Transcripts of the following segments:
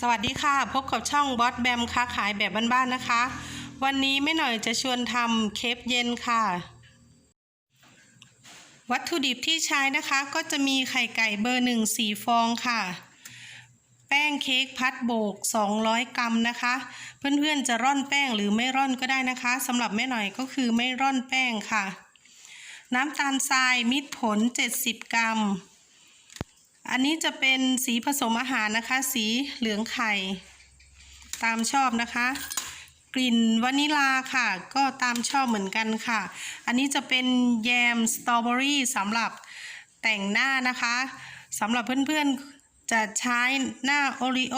สวัสดีค่ะ พบกับช่องบอสแบมค้าขายแบบบ้านๆนะคะ วันนี้แม่หน่อยจะชวนทำเคปเย็นค่ะ วัตถุดิบที่ใช้นะคะก็จะมีไข่ไก่เบอร์หนึ่งสี่ฟองค่ะ แป้งเค้กพัดโบก 200 กรัมนะคะ เพื่อนๆจะร่อนแป้งหรือไม่ร่อนก็ได้นะคะสำหรับแม่หน่อยก็คือไม่ร่อนแป้งค่ะ น้ำตาลทรายมิตรผล 70 กรัม อันนี้จะเป็นสีผสมอาหารนะคะ สีเหลืองไข่ ตามชอบนะคะ กลิ่นวานิลาค่ะ ก็ตามชอบเหมือนกันค่ะ อันนี้จะเป็นแยมสตรอเบอรี่สำหรับแต่งหน้านะคะสำหรับเพื่อนๆจะใช้หน้าโอริโอ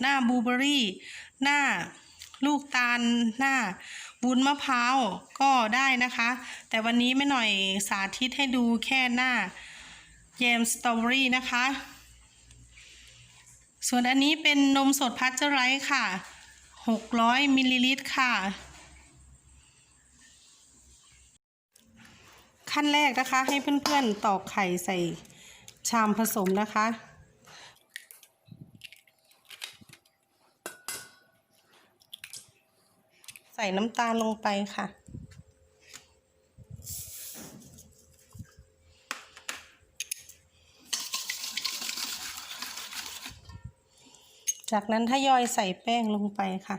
หน้าบลูเบอรี่ หน้าลูกตาลหน้าวุ้นมะพร้าวก็ได้นะคะ แต่วันนี้ไม่หน่อยสาธิตให้ดูแค่หน้า แยมสตรอเบอรี่นะคะ ส่วนอันนี้เป็นนมสดพัชเจอร์ไรค่ะ 600มิลลิลิตรค่ะ ขั้นแรกนะคะให้เพื่อนๆตอกไข่ใส่ชามผสมนะคะใส่น้ำตาลลงไปค่ะ จากนั้นทยอยใส่แป้งลงไปค่ะ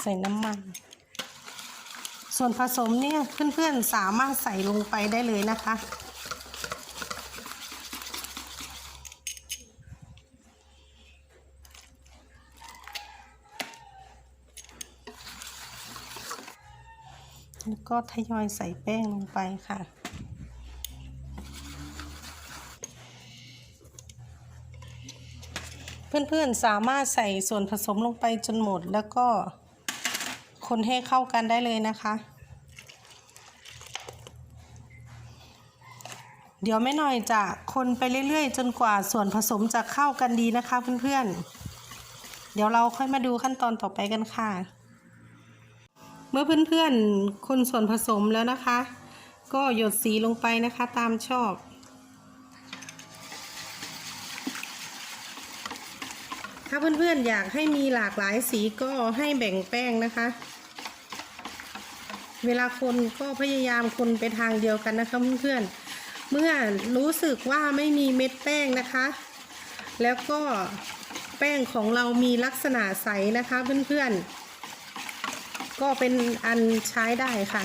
ใส่น้ำมัน ส่วนผสมเนี่ยเพื่อนๆสามารถใส่ลงไปได้เลยนะคะ ก็ทยอยใส่แป้งลงไปค่ะ เพื่อนๆสามารถใส่ส่วนผสมลงไปจนหมดแล้วก็คนให้เข้ากันได้เลยนะคะ เดี๋ยวแม่หน่อยจะคนไปเรื่อยๆ จนกว่าส่วนผสมจะเข้ากันดีนะคะเพื่อนๆ เดี๋ยวเราค่อยมาดูขั้นตอนต่อไปกันค่ะ เมื่อเพื่อนๆคนส่วนผสมแล้วนะคะ ก็หยดสีลงไปนะคะตามชอบ ถ้าเพื่อนๆอยากให้มีหลากหลายสีก็ให้แบ่งแป้งนะคะ เวลาคนก็พยายามคนไปทางเดียวกันนะคะเพื่อนๆ เมื่อรู้สึกว่าไม่มีเม็ดแป้งนะคะ แล้วก็แป้งของเรามีลักษณะใสนะคะเพื่อนๆ ก็เป็นอันใช้ได้ค่ะ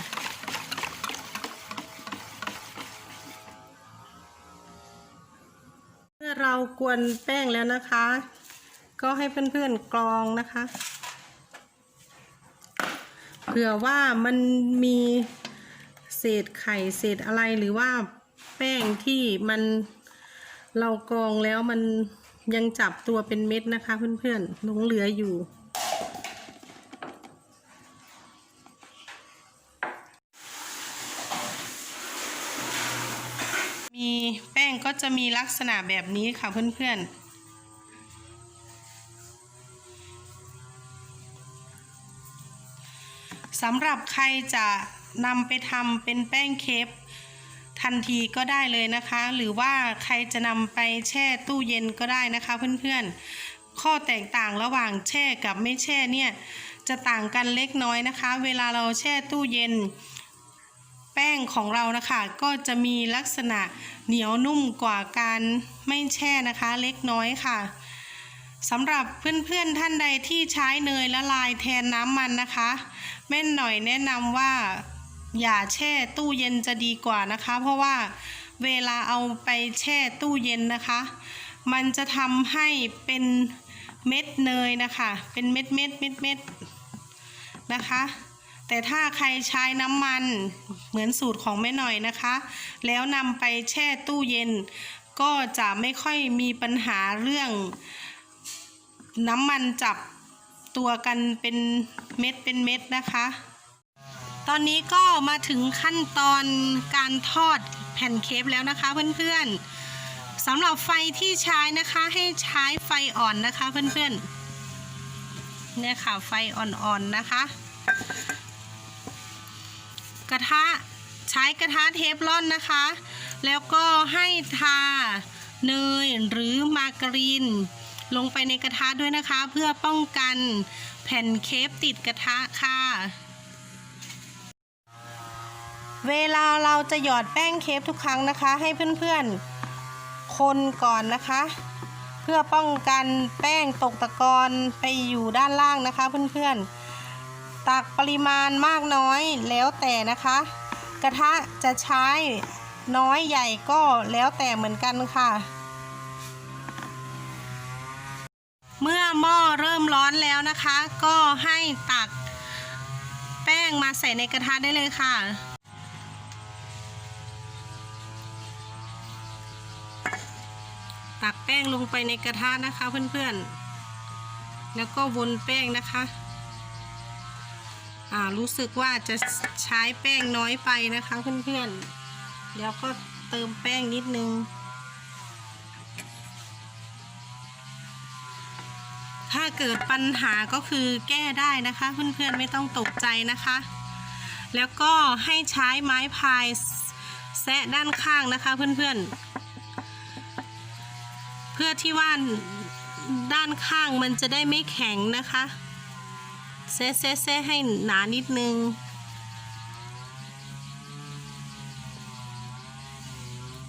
เมื่อเรากวนแป้งแล้วนะคะ ก็ให้เพื่อนๆกรองนะคะเผื่อว่ามันมีเศษไข่เศษอะไรหรือว่าแป้งที่มันเรากรองแล้วมันยังจับตัวเป็นเม็ดนะคะเพื่อนๆหลงเหลืออยู่ จะมีลักษณะแบบนี้ค่ะเพื่อนๆสำหรับใครจะนำไปทำเป็นแป้งเคปทันทีก็ได้เลยนะคะ หรือว่าใครจะนำไปแช่ตู้เย็นก็ได้นะคะเพื่อนๆ ข้อแตกต่างระหว่างแช่กับไม่แช่เนี่ย จะต่างกันเล็กน้อยนะคะ เวลาเราแช่ตู้เย็น แป้งของเรานะคะ ก็จะมีลักษณะเหนียวนุ่มกว่าการไม่แช่นะคะเล็กน้อยค่ะสำหรับเพื่อนๆท่านใดที่ใช้เนยละลายแทนน้ำมันนะคะ แม่นหน่อยแนะนำว่าอย่าแช่ตู้เย็นจะดีกว่านะคะ เพราะว่าเวลาเอาไปแช่ตู้เย็นนะคะ มันจะทำให้เป็นเม็ดเนยนะคะ เป็นเม็ดเม็ดเม็ดเม็ดนะคะ แต่ถ้าใครใช้น้ำมันเหมือนสูตรของแม่หน่อยนะคะ แล้วนำไปแช่ตู้เย็น ก็จะไม่ค่อยมีปัญหาเรื่อง น้ำมันจับตัวกันเป็นเม็ดเป็นเม็ดนะคะ ตอนนี้ก็มาถึงขั้นตอนการทอดแผ่นเคปแล้วนะคะเพื่อนๆสำหรับไฟที่ใช้นะคะให้ใช้ไฟอ่อนนะคะเพื่อนๆเนี่ยค่ะไฟอ่อนๆนะคะ กระทะใช้กระทะเทฟลอนนะคะ แล้วก็ให้ทาเนยหรือมาการีน ลงไปในกระทะด้วยนะคะ เพื่อป้องกันแผ่นเคฟติดกระทะค่ะ เวลาเราจะหยอดแป้งเคฟทุกครั้งนะคะ ให้เพื่อนๆ คนก่อนนะคะ เพื่อป้องกันแป้งตกตะกอนไปอยู่ด้านล่างนะคะเพื่อนๆ ตักปริมาณมากน้อยแล้วแต่นะคะ กระทะจะใช้น้อยใหญ่ก็แล้วแต่เหมือนกันค่ะ เมื่อหม้อเริ่มร้อนแล้วนะคะ ก็ให้ตักแป้งมาใส่ในกระทะได้เลยค่ะตักแป้งลงไปในกระทะนะคะเพื่อนๆ แล้วก็วนแป้งนะคะ รู้สึกว่าจะใช้แป้งน้อยไปนะคะเพื่อนๆ เดี๋ยวก็เติมแป้งนิดนึง ถ้าเกิดปัญหาก็คือแก้ได้นะคะเพื่อนๆไม่ต้องตกใจนะคะ แล้วก็ให้ใช้ไม้พายแซะด้านข้างนะคะเพื่อนๆ เพื่อที่ว่าด้านข้างมันจะได้ไม่แข็งนะคะ เซะเซะเซะให้หนานิดนึง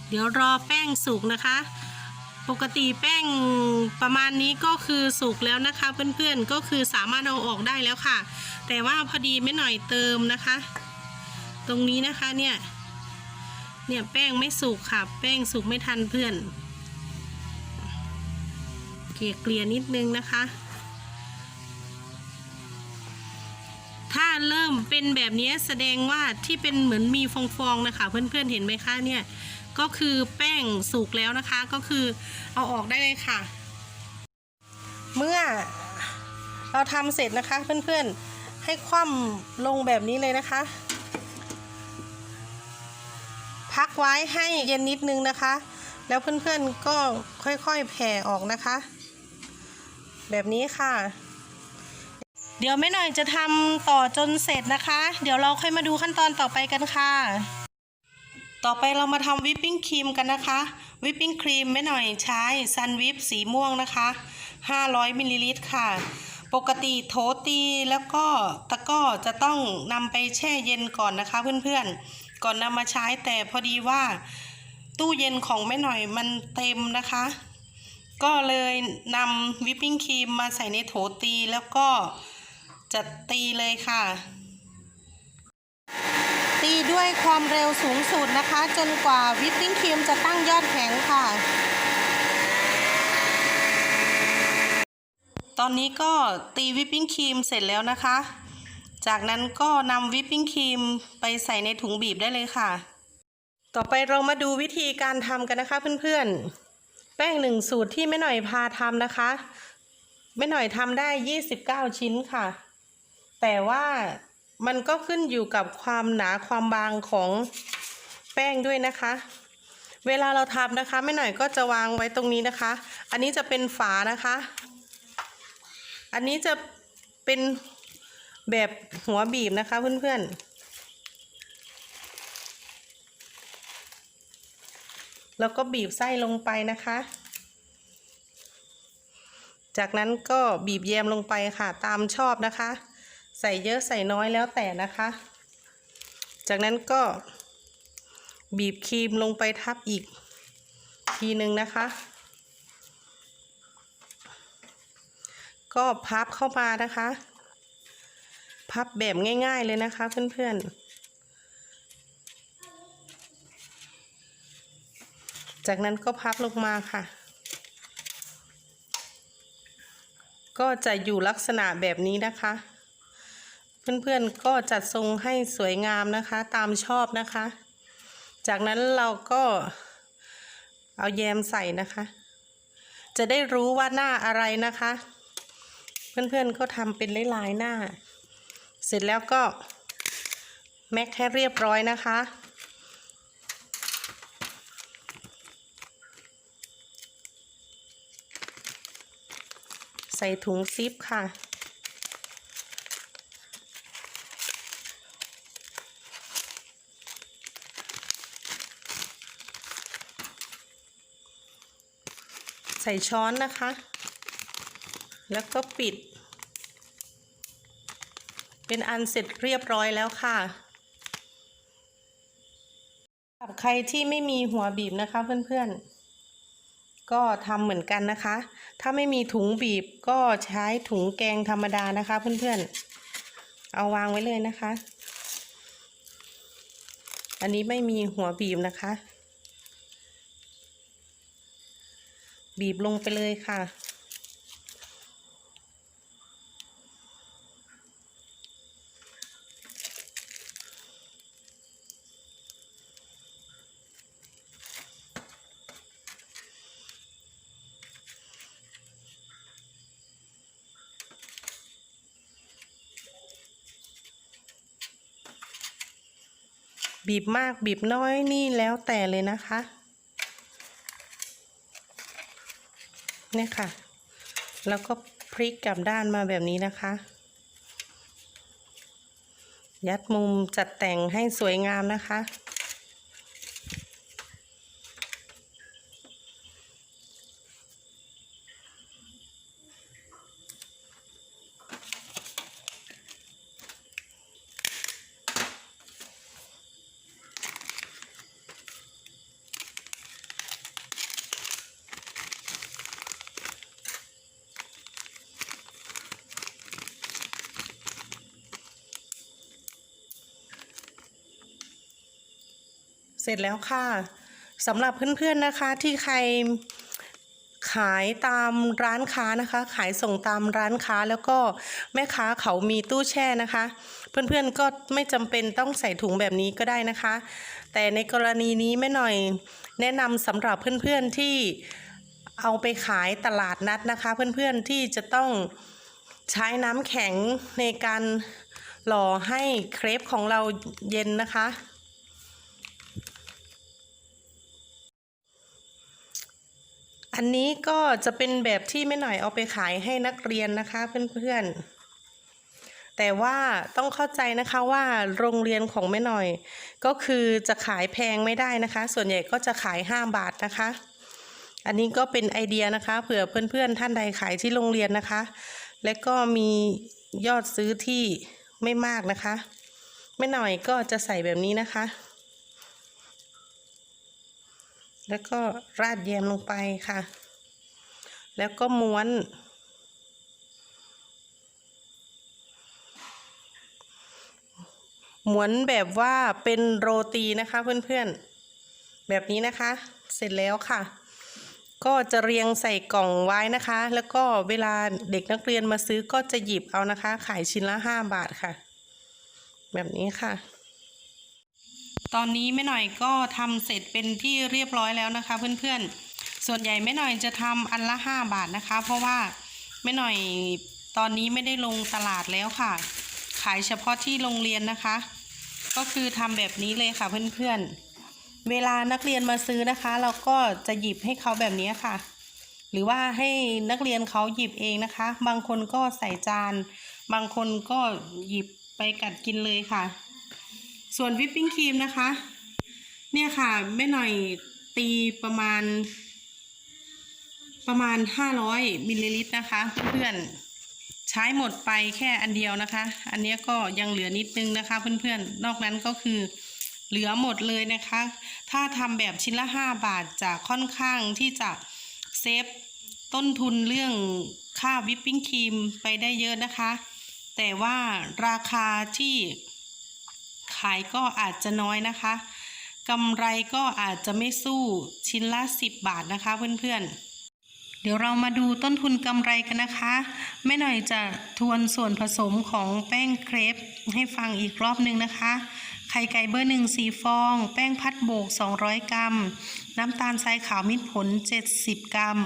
เดี๋ยวรอแป้งสุกนะคะ ปกติแป้งประมาณนี้ก็คือสุกแล้วนะคะ เพื่อนๆก็คือสามารถเอาออกได้แล้วค่ะ แต่ว่าพอดีไม่หน่อยเติมนะคะ ตรงนี้นะคะเนี่ยเนี่ยแป้งไม่สุกค่ะ แป้งสุกไม่ทันเพื่อนเกลี่ยเกลี่ยนิดนึงนะคะ ถ้า เริ่มเป็นแบบนี้แสดงว่าที่เป็นเหมือนมีฟองๆนะคะ เพื่อนๆเห็นไหมคะเนี่ยก็คือแป้งสุกแล้วนะคะก็คือเอาออกได้เลยค่ะ เมื่อเราทำเสร็จนะคะเพื่อนๆให้คว่ำลงแบบนี้เลยนะคะ พักไว้ให้เย็นนิดนึงนะคะ แล้วเพื่อนๆก็ค่อยๆแผ่ออกนะคะ แบบนี้ค่ะ เดี๋ยวไม่หน่อยจะทำต่อจนเสร็จนะคะ เดี๋ยวเราค่อยมาดูขั้นตอนต่อไปกันค่ะ ต่อไปเรามาทำวิปปิ้งครีมกันนะคะ วิปปิ้งครีมไม่หน่อยใช้ซันวิปสีม่วงนะคะ 500มิลลิลิตรค่ะ ปกติโถตีแล้วก็ตะก้อจะต้องนำไปแช่เย็นก่อนนะคะเพื่อนๆ ก่อนนำมาใช้แต่พอดีว่า ตู้เย็นของแม่หน่อยมันเต็มนะคะก็เลยนำวิปปิ้งครีมมาใส่ในโถตีแล้วก็ จะตีเลยค่ะ ตีด้วยความเร็วสูงสุดนะคะ จนกว่าวิปปิ้งครีมจะตั้งยอดแข็งค่ะ ตอนนี้ก็ตีวิปปิ้งครีมเสร็จแล้วนะคะ จากนั้นก็นำวิปปิ้งครีมไปใส่ในถุงบีบได้เลยค่ะ ต่อไปเรามาดูวิธีการทำกันนะคะเพื่อนๆ แป้งหนึ่งสูตรที่แม่หน่อยพาทำนะคะแม่หน่อยทำได้ 29 ชิ้นค่ะ แต่ว่ามันก็ขึ้นอยู่กับความหนาความบางของแป้งด้วยนะคะ เวลาเราทำนะคะแม่หน่อยก็จะวางไว้ตรงนี้นะคะ อันนี้จะเป็นฝานะคะ อันนี้จะเป็นแบบหัวบีบนะคะเพื่อนๆ แล้วก็บีบไส้ลงไปนะคะ จากนั้นก็บีบแยมลงไปค่ะตามชอบนะคะ ใส่เยอะใส่น้อยแล้วแต่นะคะ จากนั้นก็บีบครีมลงไปทับอีกทีหนึ่งนะคะ ก็พับเข้ามานะคะ พับแบบง่ายๆเลยนะคะเพื่อนๆ จากนั้นก็พับลงมาค่ะ ก็จะอยู่ลักษณะแบบนี้นะคะ เพื่อนๆก็จัดทรงให้สวยงามนะคะตามชอบนะคะ จากนั้นเราก็เอาแยมใส่นะคะ จะได้รู้ว่าหน้าอะไรนะคะ เพื่อนๆก็ทำเป็นหลายๆหน้า เสร็จแล้วก็แม็กให้เรียบร้อยนะคะใส่ถุงซิปค่ะ ส่ช้อนนะคะ แล้วก็ปิด เป็นอันเสร็จเรียบร้อยแล้วค่ะสำหรับใครที่ไม่มีหัวบีบนะคะเพื่อนๆ ก็ทำเหมือนกันนะคะ ถ้าไม่มีถุงบีบก็ใช้ถุงแกงธรรมดานะคะเพื่อนๆ เอาวางไว้เลยนะคะ อันนี้ไม่มีหัวบีบนะคะ บีบลงไปเลยค่ะ บีบมากบีบน้อยนี่แล้วแต่เลยนะคะ เนี่ยค่ะ แล้วก็พลิกกลับด้านมาแบบนี้นะคะ ยัดมุมจัดแต่งให้สวยงามนะคะ ร็จแล้วค่ะสำหรับเพื่อนๆนะคะที่ใครขายตามร้านค้านะคะ ขายส่งตามร้านค้าแล้วก็แม่ค้าเขามีตู้แช่นะคะ เพื่อนๆก็ไม่จำเป็นต้องใส่ถุงแบบนี้ก็ได้นะคะ แต่ในกรณีนี้แม่หน่อยแนะนำสำหรับเพื่อนๆที่เอาไปขายตลาดนัดนะคะ เพื่อนๆที่จะต้องใช้น้ำแข็งในการหล่อให้เครปของเราเย็นนะคะ อันนี้ก็จะเป็นแบบที่แม่หน่อยเอาไปขายให้นักเรียนนะคะเพื่อนๆ แต่ว่าต้องเข้าใจนะคะว่าโรงเรียนของแม่หน่อย ก็คือจะขายแพงไม่ได้นะคะ ส่วนใหญ่ก็จะขาย 5 บาทนะคะ อันนี้ก็เป็นไอเดียนะคะ เผื่อเพื่อนๆ ท่านใดขายที่โรงเรียนนะคะ และก็มียอดซื้อที่ไม่มากนะคะแม่หน่อยก็จะใส่แบบนี้นะคะ แล้วก็ราดแยมลงไปค่ะ แล้วก็ม้วน ม้วนแบบว่าเป็นโรตีนะคะเพื่อนๆ แบบนี้นะคะ เสร็จแล้วค่ะ ก็จะเรียงใส่กล่องไว้นะคะ แล้วก็เวลาเด็กนักเรียนมาซื้อก็จะหยิบเอานะคะ ขายชิ้นละ5บาทค่ะ แบบนี้ค่ะ ตอนนี้แม่หน่อยก็ทำเสร็จเป็นที่เรียบร้อยแล้วนะคะ เพื่อนๆ ส่วนใหญ่แม่หน่อยจะทำอันละ 5 บาทนะคะ เพราะว่าแม่หน่อยตอนนี้ไม่ได้ลงตลาดแล้วค่ะ ขายเฉพาะที่โรงเรียนนะคะ ก็คือทำแบบนี้เลยค่ะเพื่อนๆ เวลานักเรียนมาซื้อนะคะ เราก็จะหยิบให้เขาแบบนี้ค่ะ หรือว่าให้นักเรียนเขาหยิบเองนะคะ บางคนก็ใส่จาน บางคนก็หยิบไปกัดกินเลยค่ะ ส่วนวิปปิ้งครีมนะคะ เนี่ยค่ะแม่หน่อยตีประมาณ ประมาณ500มิลลิลิตรนะคะ เพื่อนๆใช้หมดไปแค่อันเดียวนะคะ อันเนี้ยก็ยังเหลือนิดนึงนะคะ เพื่อนๆ นอกนั้นก็คือเหลือหมดเลยนะคะ ถ้าทำแบบชิ้นละ 5 บาทจะค่อนข้างที่จะเซฟต้นทุนเรื่องค่าวิปปิ้งครีมไปได้เยอะนะคะ แต่ว่าราคาที่ ขายก็อาจจะน้อยนะคะกำไรก็อาจจะไม่สู้ชิ้นละ 10 บาทนะคะเพื่อนๆเดี๋ยวเรามาดูต้นทุนกำไรกันนะคะ แม่หน่อยจะทวนส่วนผสมของแป้งเครปให้ฟังอีกรอบหนึ่งนะคะ ไข่ไก่เบอร์หนึ่งสี่ฟอง แป้งพัดโบก 200 กรัม น้ำตาลทรายขาวมิตรผล 70 กรัม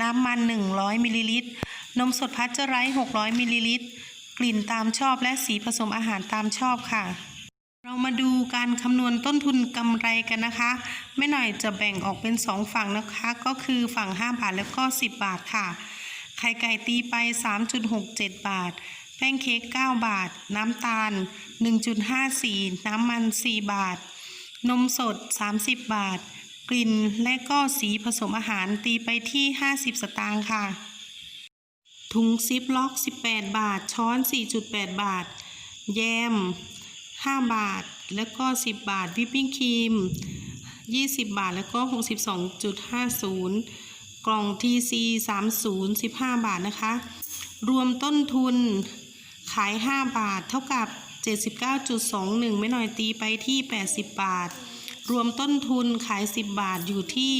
น้ำมัน 100 มิลลิลิตร นมสดพัชเจอร์ไรส์600 มิลลิลิตร กลิ่นตามชอบและสีผสมอาหารตามชอบค่ะ เรามาดูการคำนวณต้นทุนกำไรกันนะคะแม่หน่อยจะแบ่งออกเป็น 2 ฝั่งนะคะ ก็คือฝั่ง 5 บาทแล้วก็ 10 บาทค่ะ ไข่ไก่ตีไป 3.67 บาท แป้งเค้ก 9 บาท น้ำตาล 1.54 น้ำมัน 4 บาท นมสด 30 บาท กลิ่นและก็สีผสมอาหารตีไปที่ 50 สตางค์ค่ะ ถุงซิปล็อก 18 บาท ช้อน 4.8 บาท แยม 5 บาท แล้วก็ 10 บาทวิปปิ้งครีม 20 บาทแล้วก็ 62.50 กล่อง TC 30 15 บาทนะคะ รวมต้นทุนขาย 5 บาทเท่ากับ 79.21 ไม่หน่อยตีไปที่ 80 บาท รวมต้นทุนขาย 10 บาทอยู่ที่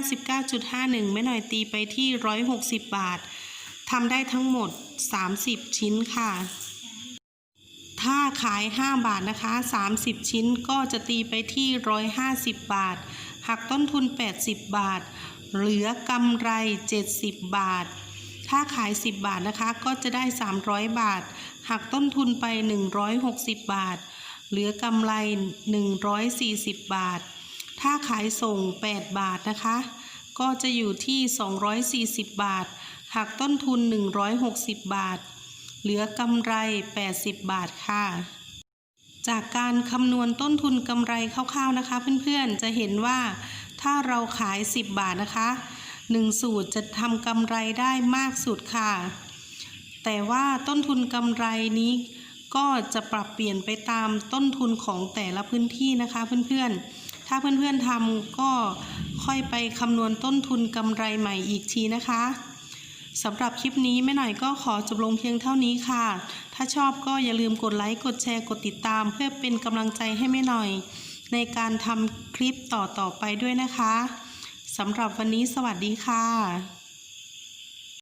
159.51 ไม่หน่อยตีไปที่ 160 บาททำได้ทั้งหมด 30 ชิ้นค่ะ ถ้าขาย 5 บาทนะคะ 30 ชิ้นก็จะตีไปที่ 150 บาท หักต้นทุน 80 บาท เหลือกำไร 70 บาท ถ้าขาย 10 บาทนะคะ ก็จะได้ 300 บาท หักต้นทุนไป 160 บาท เหลือกำไร 140 บาท ถ้าขายส่ง 8 บาทนะคะ ก็จะอยู่ที่ 240 บาท หักต้นทุน 160 บาท เหลือกำไร 80 บาทค่ะ จากการคำนวณต้นทุนกำไรคร่าวๆนะคะ เพื่อนๆ จะเห็นว่าถ้าเราขาย 10 บาทนะคะ1สูตรจะทำกำไรได้มากสุดค่ะ แต่ว่าต้นทุนกำไรนี้ก็จะปรับเปลี่ยนไปตามต้นทุนของแต่ละพื้นที่นะคะเพื่อนๆ ถ้าเพื่อนๆทำก็ค่อยไปคำนวณต้นทุนกำไรใหม่อีกทีนะคะ สำหรับคลิปนี้แม่หน่อยก็ขอจบลงเพียงเท่านี้ค่ะ ถ้าชอบก็อย่าลืมกดไลค์ กดแชร์ กดติดตาม เพื่อเป็นกำลังใจให้แม่หน่อย ในการทำคลิปต่อๆไปด้วยนะคะสำหรับวันนี้สวัสดีค่ะ